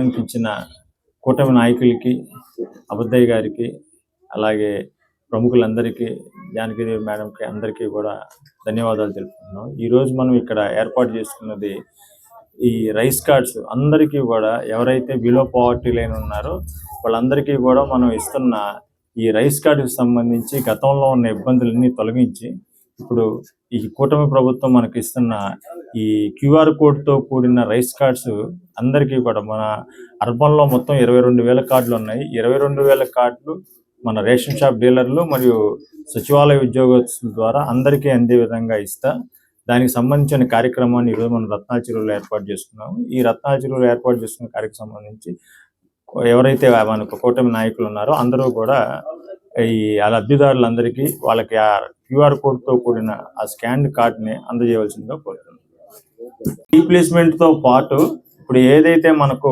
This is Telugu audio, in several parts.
ఇచ్చిన కూటమి నాయకులకి అబద్దయ్య గారికి అలాగే ప్రముఖులందరికీ జానకిదేవి మేడంకి అందరికీ కూడా ధన్యవాదాలు తెలుపుతున్నాం ఈరోజు మనం ఇక్కడ ఏర్పాటు చేసుకున్నది ఈ రైస్ కార్డ్స్. అందరికీ కూడా ఎవరైతే బిలో పావర్టీ లైన్ ఉన్నారో వాళ్ళందరికీ కూడా మనం ఇస్తున్న ఈ రైస్ కార్డుకి సంబంధించి గతంలో ఉన్న ఇబ్బందులన్నీ తొలగించి ఇప్పుడు ఈ కూటమి ప్రభుత్వం మనకి ఇస్తున్న ఈ క్యూఆర్ కోడ్తో కూడిన రైస్ కార్డ్స్ అందరికీ కూడా మన అర్బన్లో మొత్తం ఇరవై రెండు వేల కార్డులు ఉన్నాయి. ఇరవై రెండు వేల కార్డులు మన రేషన్ షాప్ డీలర్లు మరియు సచివాలయ ఉద్యోగస్తుల ద్వారా అందరికీ అందే విధంగా ఇస్తా. దానికి సంబంధించిన కార్యక్రమాన్ని ఈరోజు మనం రత్నాల చెరువులో ఏర్పాటు చేసుకున్నాము. ఈ రత్నాల చెరువులో ఏర్పాటు చేసుకున్న కార్యక్రమం సంబంధించి ఎవరైతే మనకు కూటమి నాయకులు ఉన్నారో అందరూ కూడా ఈ ఆ లబ్ధిదారులందరికీ వాళ్ళకి ఆ క్యూఆర్ కోడ్తో కూడిన ఆ స్కాన్ కార్డ్ని అందజేయవలసిందిగా కోరుతున్నాను. రీప్లేస్మెంట్తో పాటు ఇప్పుడు ఏదైతే మనకు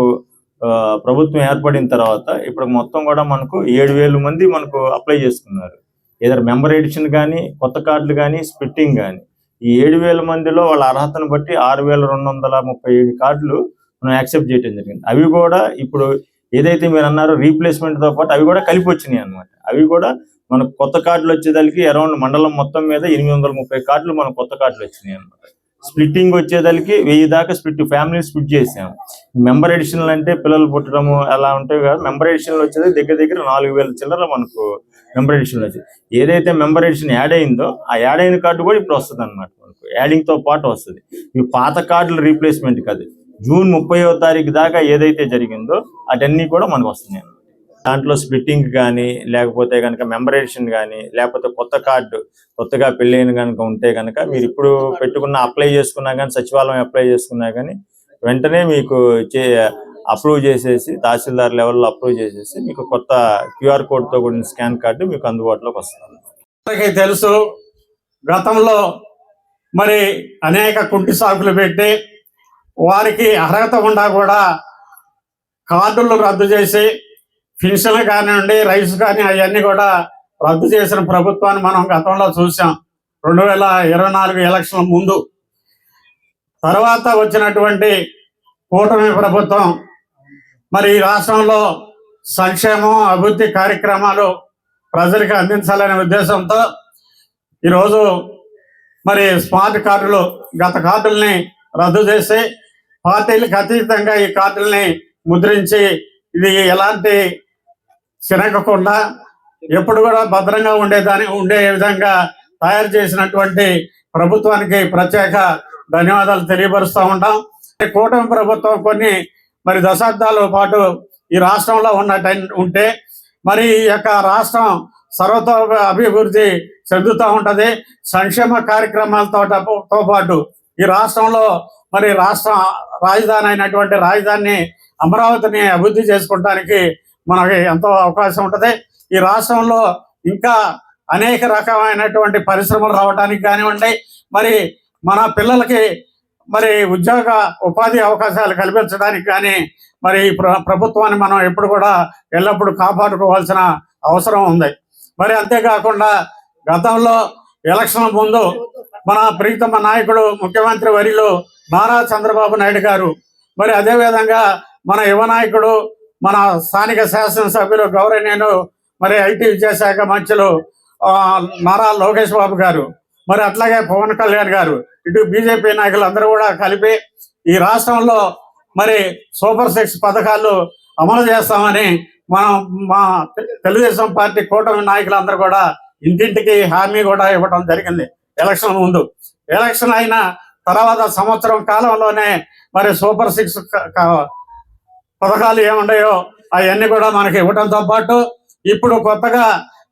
ఆ, ప్రభుత్వం ఏర్పడిన తర్వాత ఇప్పుడు మొత్తం కూడా మనకు ఏడు వేల మంది మనకు అప్లై చేసుకున్నారు. ఏదైనా మెంబర్ ఎడిషన్ కానీ కొత్త కార్డులు కానీ స్ప్లిట్టింగ్ కానీ ఈ ఏడు వేల మందిలో వాళ్ళ అర్హతను బట్టి ఆరు వేల రెండు వందల ముప్పై ఏడు కార్డులు మనం యాక్సెప్ట్ చేయడం జరిగింది. అవి కూడా ఇప్పుడు ఏదైతే మీరు అన్నారో రీప్లేస్మెంట్తో పాటు అవి కూడా కలిపి వచ్చినాయి అనమాట అవి కూడా మనకు కొత్త కార్డులు వచ్చేదానికి అరౌండ్ మండలం మొత్తం మీద ఎనిమిది వందల ముప్పై కార్డులు మనకు కొత్త కార్డులు వచ్చినాయి అనమాట స్ప్లిట్టింగ్ వచ్చేదానికి వెయ్యి దాకా స్ప్లిట్ ఫ్యామిలీ స్ప్లిట్ చేసాము. మెంబర్ ఎడిషన్లు అంటే పిల్లలు పుట్టడము అలా ఉంటాయి కదా మెంబర్ ఎడిషన్లు వచ్చేది దగ్గర దగ్గర నాలుగు వేల చిల్లర మనకు మెంబర్ ఎడిషన్లు వచ్చేది. ఏదైతే మెంబర్ ఎడిషన్ యాడ్ అయిందో ఆ యాడ్ అయిన కార్డు కూడా ఇప్పుడు వస్తుంది అనమాట మనకు. యాడింగ్తో పాటు వస్తుంది. ఇవి పాత కార్డుల రీప్లేస్మెంట్ కాదు. జూన్ ముప్పయో తారీఖు దాకా ఏదైతే జరిగిందో అటన్నీ కూడా మనకు వస్తున్నాయి దాంట్లో స్ప్లిట్టింగ్ కానీ లేకపోతే కనుక మెంబరేషన్ కానీ లేకపోతే కొత్త కార్డు కొత్తగా పెళ్ళైన కనుక ఉంటే కనుక మీరు ఇప్పుడు పెట్టుకున్న అప్లై చేసుకున్నా కానీ సచివాలయం అప్లై చేసుకున్నా కానీ వెంటనే మీకు చే అప్రూవ్ చేసేసి తహసీల్దార్ లెవెల్లో అప్రూవ్ చేసేసి మీకు కొత్త క్యూఆర్ కోడ్తో కూడిన స్కాన్ కార్డు మీకు అందుబాటులోకి వస్తుంది అందరికీ తెలుసు గతంలో మరి అనేక కుంటి సాకులు పెట్టి వారికి అర్హత ఉండా కూడా కార్డులు రద్దు చేసి పెన్షన్లు కానివ్వండి రైస్ కానీ అవన్నీ కూడా రద్దు చేసిన ప్రభుత్వాన్ని మనం గతంలో చూసాం. రెండు వేల ఇరవై నాలుగు ఎలక్షన్ల ముందు. తర్వాత వచ్చినటువంటి కూటమి ప్రభుత్వం మరి ఈ రాష్ట్రంలో సంక్షేమం అభివృద్ధి కార్యక్రమాలు ప్రజలకు అందించాలనే ఉద్దేశంతో ఈరోజు మరి స్మార్ట్ కార్డులు గత కార్డుల్ని రద్దు చేసి పార్టీలకు అతీతంగా ఈ కార్డుల్ని ముద్రించి ఇది ఎలాంటి చినకకుండా ఎప్పుడు కూడా భద్రంగా ఉండేదాని ఉండే విధంగా తయారు చేసినటువంటి ప్రభుత్వానికి ప్రత్యేక ధన్యవాదాలు తెలియపరుస్తూ ఉంటాం. ఈ కూటమి ప్రభుత్వం కొన్ని మరి దశాబ్దాల పాటు ఈ రాష్ట్రంలో ఉన్నట్టు ఉంటే మరి ఈ యొక్క రాష్ట్రం సర్వతో అభివృద్ధి చెందుతూ ఉంటుంది. సంక్షేమ కార్యక్రమాలతో పాటు ఈ రాష్ట్రంలో మరి రాష్ట్ర రాజధాని అయినటువంటి రాజధానిని అమరావతిని అభివృద్ధి చేసుకోవడానికి మనకి ఎంతో అవకాశం ఉంటుంది. ఈ రాష్ట్రంలో ఇంకా అనేక రకమైనటువంటి పరిశ్రమలు రావడానికి కానివ్వండి మరి మన పిల్లలకి మరి ఉద్యోగ ఉపాధి అవకాశాలు కల్పించడానికి కానీ మరి ప్రభుత్వాన్ని మనం ఎప్పుడు కూడా ఎల్లప్పుడూ కాపాడుకోవాల్సిన అవసరం ఉంది. మరి అంతేకాకుండా గతంలో ఎలక్షన్ ముందు మన ప్రీతమ నాయకుడు ముఖ్యమంత్రి వరిలో నారా చంద్రబాబు నాయుడు గారు. మరి అదే విధంగా మన యువ నాయకుడు మన స్థానిక శాసనసభ్యులు గౌరవనీయులు మరి ఐటీ విద్యాశాఖ మంత్రులు నారా లోకేష్ బాబు గారు మరి అట్లాగే పవన్ కళ్యాణ్ గారు ఇటు బీజేపీ నాయకులు అందరూ కూడా కలిపి ఈ రాష్ట్రంలో మరి సూపర్ సిక్స్ పథకాలు అమలు చేస్తామని మనం మా తెలుగుదేశం పార్టీ కూటమి నాయకులందరూ కూడా ఇంటింటికి హామీ కూడా ఇవ్వడం జరిగింది. ఎలక్షన్ ముందు. ఎలక్షన్ అయిన తర్వాత సంవత్సరం కాలంలోనే మరి సూపర్ సిక్స్ పథకాలు ఏముండయో అవన్నీ కూడా మనకి ఇవ్వడంతో పాటు ఇప్పుడు కొత్తగా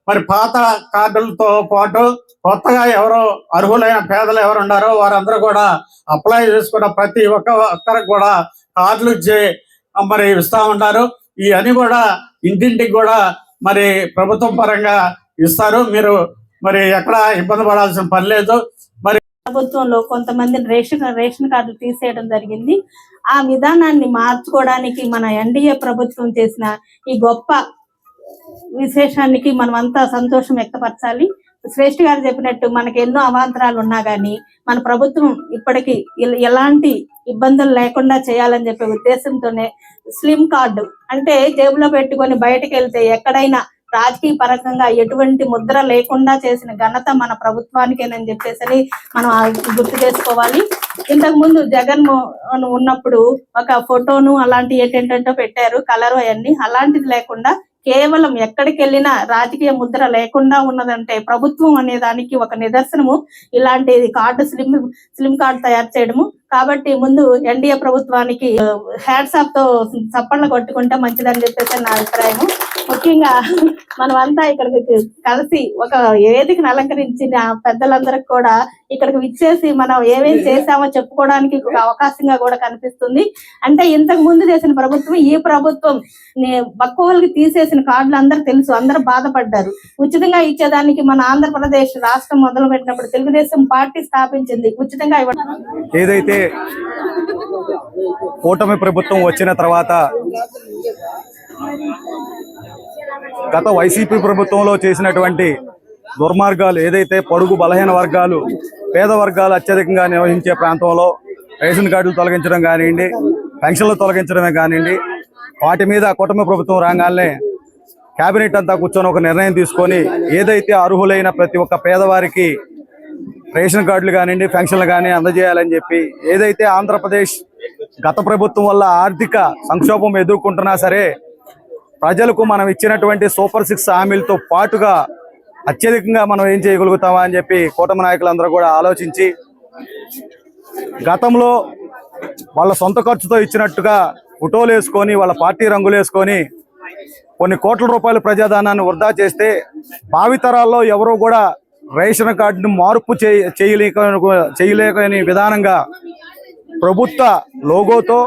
మరి పాత కార్డులతో పాటు కొత్తగా ఎవరు అర్హులైన పేదలు ఎవరు ఉన్నారో వారందరూ కూడా అప్లై చేసుకున్న ప్రతి ఒక్క ఒక్కరికి కూడా కార్డులు ఇచ్చి మరి ఇస్తా ఉంటారు. ఇవన్నీ కూడా ఇంటింటికి కూడా మరి ప్రభుత్వం పరంగా ఇస్తారు. మీరు మరి ఎక్కడ ఇబ్బంది పడాల్సిన పని లేదు. ప్రభుత్వంలో కొంతమంది రేషన్ రేషన్ కార్డులు తీసేయడం జరిగింది. ఆ విధానాన్ని మార్చుకోవడానికి మన ఎన్డీఏ ప్రభుత్వం చేసిన ఈ గొప్ప విశేషానికి మనం అంతా సంతోషం వ్యక్తపరచాలి. శ్రేష్ఠ గారు చెప్పినట్టు మనకి ఎన్నో అవాంతరాలు ఉన్నా కానీ మన ప్రభుత్వం ఇప్పటికి ఎలాంటి ఇబ్బందులు లేకుండా చేయాలని చెప్పే ఉద్దేశంతోనే స్లిమ్ కార్డు అంటే జేబులో పెట్టుకొని బయటకు వెళ్తే ఎక్కడైనా రాజకీయ పరంగా ఎటువంటి ముద్ర లేకుండా చేసిన ఘనత మన ప్రభుత్వానికేనని చెప్పేసి మనం గుర్తు చేసుకోవాలి. ఇంతకు ముందు జగన్మోహన్ ఉన్నప్పుడు ఒక ఫోటోను అలాంటి ఏంటంటో పెట్టారు కలర్ అవన్నీ. అలాంటిది లేకుండా కేవలం ఎక్కడికి వెళ్ళినా రాజకీయ ముద్ర లేకుండా ఉన్నదంటే ప్రభుత్వం అనే దానికి ఒక నిదర్శనము. ఇలాంటి కార్డు స్లిమ్ స్లిమ్ కార్డు తయారు చేయడము. కాబట్టి ముందు ఎన్డీఏ ప్రభుత్వానికి హ్యాట్స్తో చప్పట్లు కొట్టుకుంటే మంచిదని చెప్పేసి నా అభిప్రాయము. ముఖ్యంగా మనమంతా ఇక్కడికి కలిసి ఒక వేదికను అలంకరించిన పెద్దలందరికి కూడా ఇక్కడికి విచ్చేసి మనం ఏమేమి చేశామో చెప్పుకోవడానికి ఒక అవకాశంగా కూడా కనిపిస్తుంది. అంటే ఇంతకు ముందు చేసిన ప్రభుత్వం ఈ ప్రభుత్వం నే- తీసేసిన కార్డులు అందరూ తెలుసు అందరూ బాధపడ్డారు. ఉచితంగా ఇచ్చేదానికి మన ఆంధ్రప్రదేశ్ రాష్ట్రం మొదలు పెట్టినప్పుడు తెలుగుదేశం పార్టీ స్థాపించింది. ఉచితంగా ఇవ్వడం ఏదైతే కూటమి ప్రభుత్వం వచ్చిన తర్వాత గత వైసీపీ ప్రభుత్వంలో చేసినటువంటి దుర్మార్గాలు ఏదైతే పొడుగు బలహీన వర్గాలు పేద వర్గాలు అత్యధికంగా నిర్వహించే ప్రాంతంలో రేషన్ కార్డులు తొలగించడం కానివ్వండి పెన్షన్లు తొలగించడమే కానివ్వండి వాటి మీద కుటుంబ ప్రభుత్వం రాగానే కేబినెట్ అంతా కూర్చొని ఒక నిర్ణయం తీసుకొని ఏదైతే అర్హులైన ప్రతి ఒక్క పేదవారికి రేషన్ కార్డులు కానివ్వండి పెన్షన్లు కానీ అందజేయాలని చెప్పి ఏదైతే ఆంధ్రప్రదేశ్ గత ప్రభుత్వం వల్ల ఆర్థిక సంక్షోభం ఎదుర్కొంటున్నా సరే ప్రజలకు మనం ఇచ్చినటువంటి సూపర్ సిక్స్ హామీలతో పాటుగా అత్యధికంగా మనం ఏం చేయగలుగుతామా అని చెప్పి కూటమి నాయకులందరూ కూడా ఆలోచించి గతంలో వాళ్ళ సొంత ఖర్చుతో ఇచ్చినట్టుగా ఫోటోలు వేసుకొని వాళ్ళ పార్టీ రంగులు వేసుకొని కొన్ని కోట్ల రూపాయల ప్రజాదానాన్ని వృధా చేస్తే భావితరాల్లో ఎవరు కూడా రేషన్ కార్డును మార్పు చేయ చేయలేక చేయలేకని విధానంగా ప్రభుత్వ లోగోతో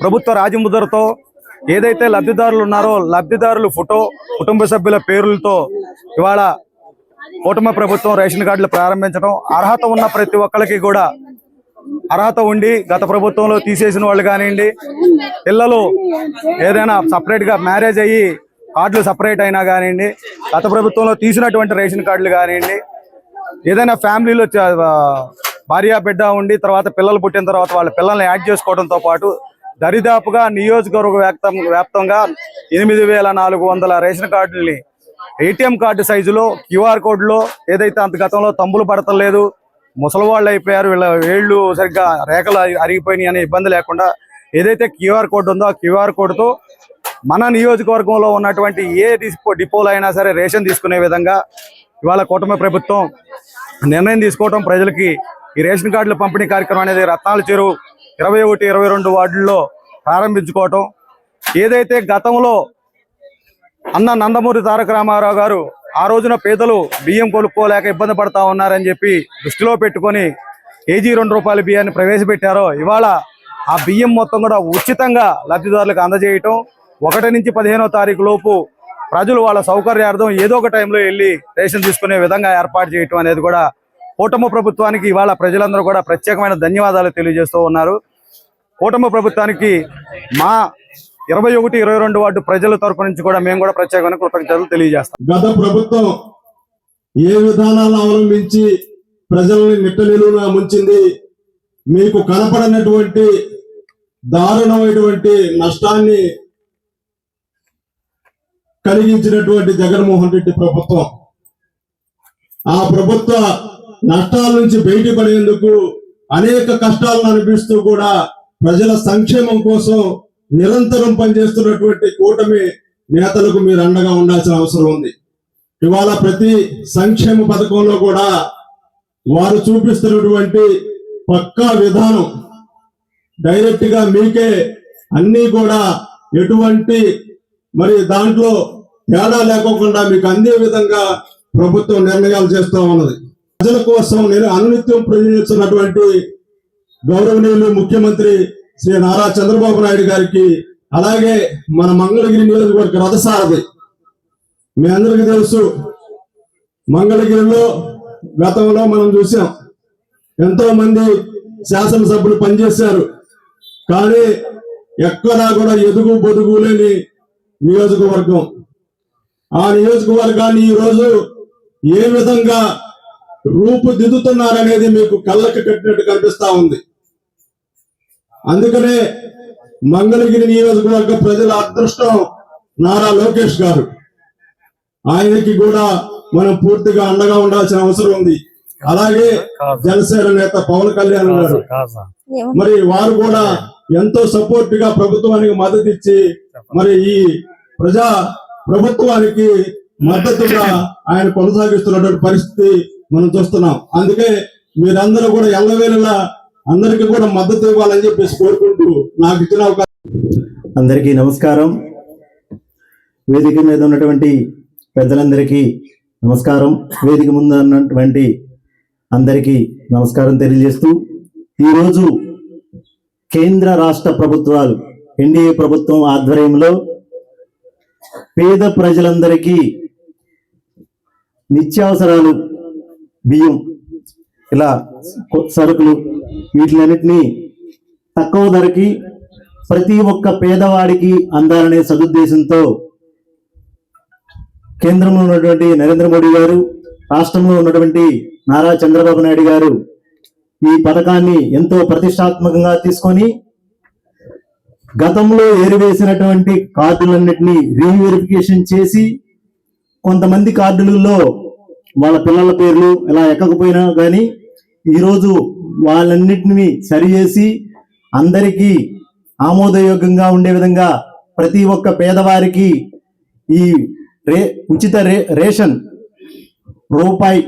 ప్రభుత్వ రాజముద్రతో ఏదైతే లబ్ధిదారులు ఉన్నారో లబ్ధిదారులు ఫోటో కుటుంబ సభ్యుల పేర్లతో ఇవాళ కూటమి ప్రభుత్వం రేషన్ కార్డులు ప్రారంభించడం అర్హత ఉన్న ప్రతి ఒక్కరికి కూడా అర్హత ఉండి గత ప్రభుత్వంలో తీసేసిన వాళ్ళు కానివ్వండి పిల్లలు ఏదైనా సపరేట్గా మ్యారేజ్ అయ్యి కార్డులు సపరేట్ అయినా కానివ్వండి గత ప్రభుత్వంలో తీసినటువంటి రేషన్ కార్డులు కానివ్వండి ఏదైనా ఫ్యామిలీలో భార్య బిడ్డ ఉండి తర్వాత పిల్లలు పుట్టిన తర్వాత వాళ్ళ పిల్లల్ని యాడ్ చేసుకోవడంతో పాటు దరిదాపుగా నియోజకవర్గ వ్యాప్తం వ్యాప్తంగా ఎనిమిది వేల నాలుగు వందల రేషన్ కార్డుల్ని ఏటీఎం కార్డు సైజులో క్యూఆర్ కోడ్లో ఏదైతే అంత గతంలో తంబులు పడతలేదు ముసలి వాళ్ళు అయిపోయారు వీళ్ళ వేళ్ళు సరిగ్గా రేఖలు అరిగిపోయినాయి అనే ఇబ్బంది లేకుండా ఏదైతే క్యూఆర్ కోడ్ ఉందో ఆ క్యూఆర్ కోడ్తో మన నియోజకవర్గంలో ఉన్నటువంటి ఏ డిపో డిపోలో అయినా సరే రేషన్ తీసుకునే విధంగా ఇవాళ కూటమి ప్రభుత్వం నిర్ణయం తీసుకోవడం ప్రజలకి ఈ రేషన్ కార్డుల పంపిణీ కార్యక్రమం అనేది రత్నాల చెరువు ఇరవై ఒకటి ఇరవై రెండు వార్డుల్లో ప్రారంభించుకోవటం. ఏదైతే గతంలో అన్న నందమూరి తారక రామారావు గారు ఆ రోజున పేదలు బియ్యం కొనుక్కోలేక ఇబ్బంది పడతా ఉన్నారని చెప్పి దృష్టిలో పెట్టుకొని కేజీ రెండు రూపాయల బియ్యాన్ని ప్రవేశపెట్టారో ఇవాళ ఆ బియ్యం మొత్తం కూడా ఉచితంగా లబ్ధిదారులకు అందజేయటం. ఒకటి నుంచి పదిహేనో తారీఖు లోపు ప్రజలు వాళ్ళ సౌకర్యార్థం ఏదో ఒక టైంలో వెళ్ళి రేషన్ తీసుకునే విధంగా ఏర్పాటు చేయటం అనేది కూడా కూటమి ప్రభుత్వానికి ఇవాళ ప్రజలందరూ కూడా ప్రత్యేకమైన ధన్యవాదాలు తెలియజేస్తూ ఉన్నారు. కూటమి ప్రభుత్వానికి మా ఇరవై ఒకటి ఇరవై రెండు వార్డు ప్రజల తరపు నుంచి కూడా మేము కూడా ప్రత్యేకమైన కృతజ్ఞతలు తెలియజేస్తాం. గత ప్రభుత్వం ఏ విధానాలను అవలంబించి ప్రజల్ని నిట్టనిలువునా ముంచింది మీకు కనపడనటువంటి దారుణమైనటువంటి నష్టాన్ని కలిగించినటువంటి జగన్మోహన్ రెడ్డి ప్రభుత్వం. ఆ ప్రభుత్వ నష్టాల నుంచి బయటపడేందుకు అనేక కష్టాలను అనిపిస్తూ కూడా ప్రజల సంక్షేమం కోసం నిరంతరం పనిచేస్తున్నటువంటి కూటమి నేతలకు మీరు అండగా ఉండాల్సిన అవసరం ఉంది. ఇవాళ ప్రతి సంక్షేమ పథకంలో కూడా వారు చూపిస్తున్నటువంటి పక్కా విధానం డైరెక్ట్గా మీకే అన్ని కూడా ఎటువంటి మరి దాంట్లో తేడా లేకోకుండా మీకు అందే విధంగా ప్రభుత్వం నిర్ణయాలు చేస్తూ ఉన్నది. ప్రజల కోసం నేను అనునిత్యం ప్రయోజిస్తున్నటువంటి గౌరవనీయులు ముఖ్యమంత్రి శ్రీ నారా చంద్రబాబు నాయుడు గారికి అలాగే మన మంగళగిరి నియోజకవర్గ రథసారథి. మీ అందరికీ తెలుసు మంగళగిరిలో గతంలో మనం చూసాం ఎంతో మంది శాసనసభ్యులు పనిచేశారు కానీ ఎక్కడా కూడా ఎదుగు బొదుగు లేని నియోజకవర్గం. ఆ నియోజకవర్గాన్ని ఈ రోజు ఏ విధంగా రూపుదిద్దుతున్నారనేది మీకు కళ్ళకి కట్టినట్టు కనిపిస్తా ఉంది. అందుకనే మంగళగిరి నియోజకవర్గ ప్రజల అదృష్టం నారా లోకేష్ గారు. ఆయనకి కూడా మనం పూర్తిగా అండగా ఉండాల్సిన అవసరం ఉంది. అలాగే జనసేన నేత పవన్ కళ్యాణ్ గారు. మరి వారు కూడా ఎంతో సపోర్ట్గా ప్రభుత్వానికి మద్దతు ఇచ్చి మరి ఈ ప్రజా ప్రభుత్వానికి మద్దతుగా ఆయన కొనసాగిస్తున్నటువంటి పరిస్థితి మనం చూస్తున్నాం. అందుకే మీరందరూ కూడా ఎల్లవేళలా అందరికీ కూడా మద్దతు ఇవ్వాలని చెప్పేసి కోరుకుంటూ నాకు ఇచ్చిన అవకాశం. అందరికీ నమస్కారం. వేదిక మీద ఉన్నటువంటి పెద్దలందరికీ నమస్కారం. వేదిక ముందు ఉన్నటువంటి అందరికీ నమస్కారం తెలియజేస్తూ ఈరోజు కేంద్ర రాష్ట్ర ప్రభుత్వాలు ఎన్డీఏ ప్రభుత్వం ఆధ్వర్యంలో పేద ప్రజలందరికీ నిత్యావసరాలు బియ్యం ఇలా సరుకులు వీటిలన్నిటినీ తక్కువ ధరకి ప్రతి ఒక్క పేదవాడికి అందాలనే సదుద్దేశంతో కేంద్రంలో ఉన్నటువంటి నరేంద్ర మోడీ గారు రాష్ట్రంలో ఉన్నటువంటి నారా చంద్రబాబు నాయుడు గారు ఈ పథకాన్ని ఎంతో ప్రతిష్టాత్మకంగా తీసుకొని గతంలో ఏరివేసినటువంటి కార్డులన్నింటినీ రీవెరిఫికేషన్ చేసి కొంతమంది కార్డులలో వాళ్ళ పిల్లల పేర్లు ఇలా ఎక్కకపోయినా కానీ ఈరోజు వాళ్ళన్నిటిని సరిచేసి అందరికీ ఆమోదయోగ్యంగా ఉండే విధంగా ప్రతి ఒక్క పేదవారికి ఈ రే ఉచిత రే రేషన్ రూపాయి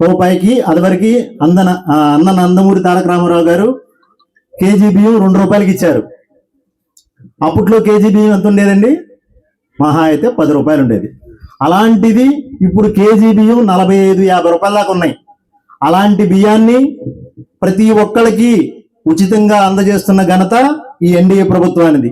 రూపాయికి అదివరకు అందన అన్న నందమూరి తారక రామారావు గారు కేజీ బియ్యం రెండు రూపాయలకి ఇచ్చారు. అప్పట్లో కేజీ బియ్యం ఎంత ఉండేదండి మహా అయితే పది రూపాయలు ఉండేది అలాంటిది ఇప్పుడు కేజీ బియ్యం నలభై ఐదు యాభై రూపాయల దాకా ఉన్నాయి. అలాంటి బియ్యాన్ని ప్రతి ఒక్కరికి ఉచితంగా అందజేస్తున్న ఘనత ఈ ఎన్డీఏ ప్రభుత్వానిది.